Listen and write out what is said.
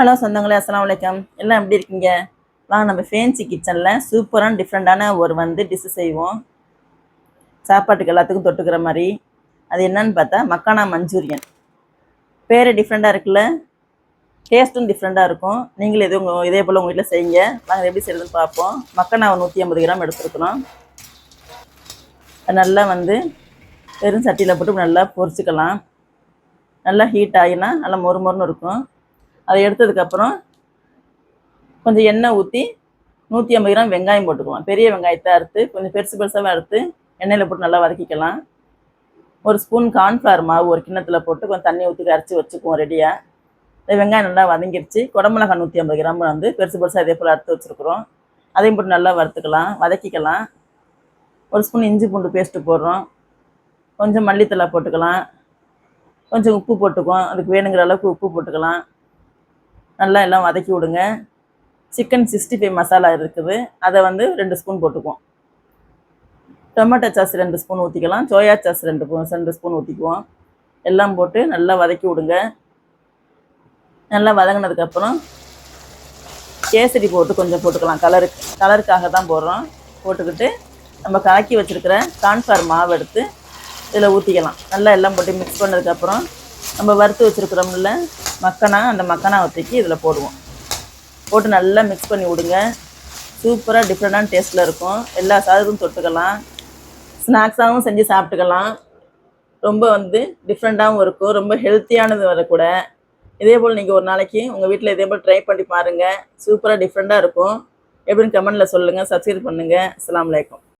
Hello சொந்தங்களே அஸ்லாம் வலைக்கம் எல்லாம் எப்படி இருக்கீங்க? வாங்க நம்ம ஃபேன்சி கிச்சனில் சூப்பரான டிஃப்ரெண்ட்டான ஒரு வந்து டிஷ்ஷு செய்வோம். சாப்பாட்டுக்கு எல்லாத்துக்கும் தொட்டுக்கிற மாதிரி. அது என்னன்னு பார்த்தா மக்கானா மஞ்சூரியன். பேர் டிஃப்ரெண்ட்டாக இருக்குல்ல? டேஸ்ட்டும் டிஃப்ரெண்ட்டாக இருக்கும். நீங்களும் எதுவும் உங்கள் இதே போல் உங்கள் வீட்டில் செய்யுங்க. நாங்கள் எப்படி செய்யறதுன்னு பார்ப்போம். மக்கானாவை நூற்றி ஐம்பது கிராம் எடுத்துருக்கணும் நல்லா வந்து வெறும் சட்டியில் போட்டு நல்லா பொரிச்சுக்கலாம். நல்லா ஹீட் ஆகினா நல்லா மொறு மொறுன்னு இருக்கும். அதை எடுத்ததுக்கப்புறம் கொஞ்சம் எண்ணெய் ஊற்றி நூற்றி ஐம்பது கிராம் வெங்காயம் போட்டுக்கலாம். பெரிய வெங்காயத்தை அறுத்து கொஞ்சம் பெருசு பெருசாக அறுத்து எண்ணெயில் போட்டு நல்லா வதக்கிக்கலாம். ஒரு ஸ்பூன் கார்ன்ஃப்ளவர் மாவு ஒரு கிண்ணத்தில் போட்டு கொஞ்சம் தண்ணி ஊற்றி கரைச்சி வச்சுக்குவோம் ரெடியாக இந்த வெங்காயம் நல்லா வதங்கிடுச்சு குடமிளகா நூற்றி ஐம்பது கிராம் வந்து பெருசு பெருசாக இதே போல் அறுத்து வச்சுருக்குறோம். அதையும் போட்டு நல்லா வறுத்துக்கலாம் வதக்கிக்கலாம். ஒரு ஸ்பூன் இஞ்சி பூண்டு பேஸ்ட்டு போடுறோம். கொஞ்சம் மல்லித்தலை போட்டுக்கலாம். கொஞ்சம் உப்பு போட்டுக்குவோம். அதுக்கு வேணுங்கிற அளவுக்கு உப்பு போட்டுக்கலாம். நல்லா எல்லாம் வதக்கி விடுங்க. சிக்கன் சிக்ஸ்டி ஃபைவ் மசாலா இருக்குது. அதை வந்து ரெண்டு ஸ்பூன் போட்டுக்குவோம். டொமேட்டோ சாஸ் ரெண்டு ஸ்பூன் ஊற்றிக்கலாம் சோயா சாஸ் ரெண்டு ரெண்டு ஸ்பூன் ஊற்றிக்குவோம் எல்லாம் போட்டு நல்லா வதக்கி விடுங்க. நல்லா வதங்கினதுக்கப்புறம் கேசரி போட்டு கொஞ்சம் போட்டுக்கலாம். கலருக்கு கலருக்காக தான் போடுறோம். போட்டுக்கிட்டு நம்ம கலக்கி வச்சுருக்கிற கான்ஃபார் மாவு எடுத்து இதில் ஊற்றிக்கலாம் நல்லா எல்லாம் போட்டு மிக்ஸ் பண்ணதுக்கப்புறம் நம்ம வறுத்து வச்சுருக்குறோம்ல மக்கனா அந்த மக்கனா ஊற்றிக்கி இதில் போடுவோம். போட்டு நல்லா மிக்ஸ் பண்ணி விடுங்க. சூப்பராக டிஃப்ரெண்டான டேஸ்ட்டில் இருக்கும். எல்லா சாதத்துக்கும் தொட்டுக்கலாம். ஸ்நாக்ஸாகவும் செஞ்சு சாப்பிட்டுக்கலாம். ரொம்ப வந்து டிஃப்ரெண்ட்டாகவும் இருக்கும். ரொம்ப ஹெல்த்தியானது வர கூட. இதே போல் நீங்கள் ஒரு நாளைக்கு உங்கள் வீட்டில் இதே போல் ட்ரை பண்ணி பாருங்கள் சூப்பராக டிஃப்ரெண்ட்டாக இருக்கும். எப்படின்னு கமெண்டில் சொல்லுங்கள் சப்ஸ்கிரைப் பண்ணுங்கள் அஸ்லாம் வலைக்கம்